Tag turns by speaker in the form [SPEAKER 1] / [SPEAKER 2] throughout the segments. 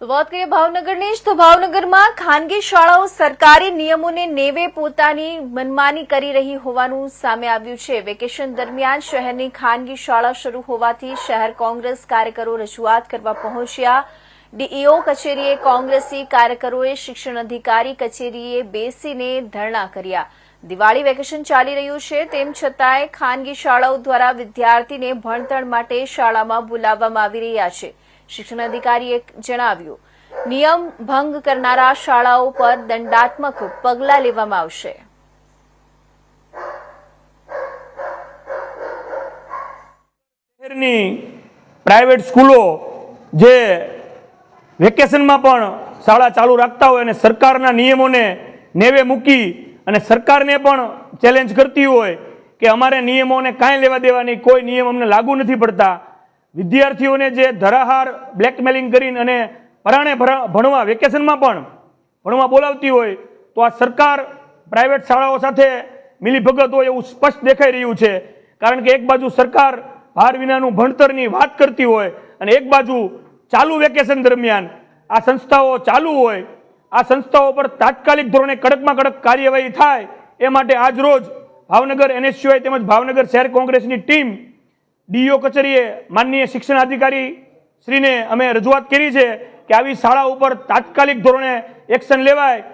[SPEAKER 1] વાત કરીએ ભાવનગરની જ તો ભાવનગરમાં ખાનગી શાળાઓ સરકારી નિયમોને નેવે પોતાની મનમાની કરી રહી હોવાનું સામે આવ્યું છે. વેકેશન દરમિયાન શહેરની ખાનગી શાળા શરૂ હોવાથી શહેર કોંગ્રેસ કાર્યકરો રજૂઆત કરવા પહોંચ્યા. ડીઈઓ કચેરીએ કોંગ્રેસી કાર્યકરોએ શિક્ષણ અધિકારી કચેરીએ બેસીને ધરણા કર્યા. દિવાળી વેકેશન ચાલી રહ્યું છે, તેમ છતાંય ખાનગી શાળાઓ દ્વારા વિદ્યાર્થીને ભણતર માટે શાળામાં બોલાવવામાં આવી રહ્યા છે. શિક્ષણ અધિકારીએ જણાવ્યું, નિયમ ભંગ કરનારા શાળાઓ પર દંડાત્મક પગલાં લેવામાં આવશે.
[SPEAKER 2] પ્રાઇવેટ સ્કૂલો જે વેકેશનમાં પણ શાળા ચાલુ રાખતા હોય અને સરકારના નિયમોને નેવે મૂકી અને સરકારને પણ ચેલેન્જ કરતી હોય કે અમારે નિયમોને કાંઈ લેવા દેવા નહીં કોઈ નિયમ અમને લાગુ નથી પડતા વિદ્યાર્થીઓને જે ધરાહાર બ્લેકમેલિંગ કરીને અને પરાણે ભણવા વેકેશનમાં પણ ભણવા બોલાવતી હોય, તો આ સરકાર પ્રાઇવેટ શાળાઓ સાથે મિલીભગત હોય એવું સ્પષ્ટ દેખાઈ રહ્યું છે. કારણ કે એક બાજુ સરકાર ભાર વિનાનું ભણતરની વાત કરતી હોય અને એક બાજુ ચાલુ વેકેશન દરમિયાન આ સંસ્થાઓ ચાલુ હોય, આ સંસ્થાઓ પર તાત્કાલિક ધોરણે કડકમાં કડક કાર્યવાહી થાય, એ માટે આજ રોજ ભાવનગર એનએસયુઆઈ તેમજ ભાવનગર શહેર કોંગ્રેસની ટીમ ડીઈઓ કચેરીએ માનનીય શિક્ષણ અધિકારી શ્રીને અમે રજૂઆત કરી છે કે આવી શાળા ઉપર તાત્કાલિક ધોરણે એક્શન લેવાય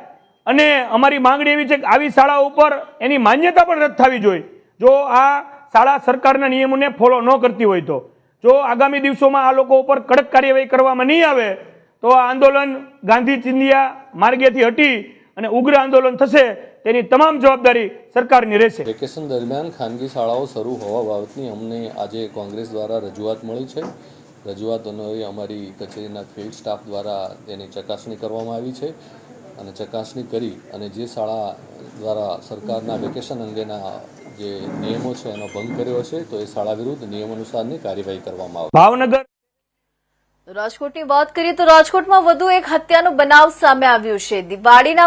[SPEAKER 2] અને અમારી માંગણી એવી છે કે આવી શાળા ઉપર એની માન્યતા પણ રદ થવી જોઈએ. જો આ શાળા સરકારના નિયમોને ફોલો ન કરતી હોય તો. જો આગામી દિવસોમાં આ લોકો ઉપર કડક કાર્યવાહી કરવામાં નહીં આવે, તો આ આંદોલન ગાંધી ચિંધિયા માર્ગેથી હટી અને ઉગ્ર આંદોલન થશે તેની તમામ જવાબદારી સરકારની રહેશે.
[SPEAKER 3] વેકેશન દરમિયાન ખાનગી શાળાઓ શરૂ હોવા બાબતની અમને આજે કોંગ્રેસ દ્વારા રજૂઆત મળી છે. રજૂઆતોની અમારી કચેરીના ફિલ્ડ સ્ટાફ દ્વારા તેની ચકાસણી કરવામાં આવી છે. અને ચકાસણી કરી અને જે શાળા દ્વારા સરકારના વેકેશન અંગેના જે નિયમો છે એનો ભંગ કર્યો છે તો એ શાળા વિરુદ્ધ નિયમ અનુસારની કાર્યવાહી કરવામાં આવશે.
[SPEAKER 2] ભાવનગર
[SPEAKER 1] રાજકોટની વાત કરીએ તો રાજકોટમાં વધુ એક હત્યાનો બનાવ સામે આવ્યો છે. દિવાળીના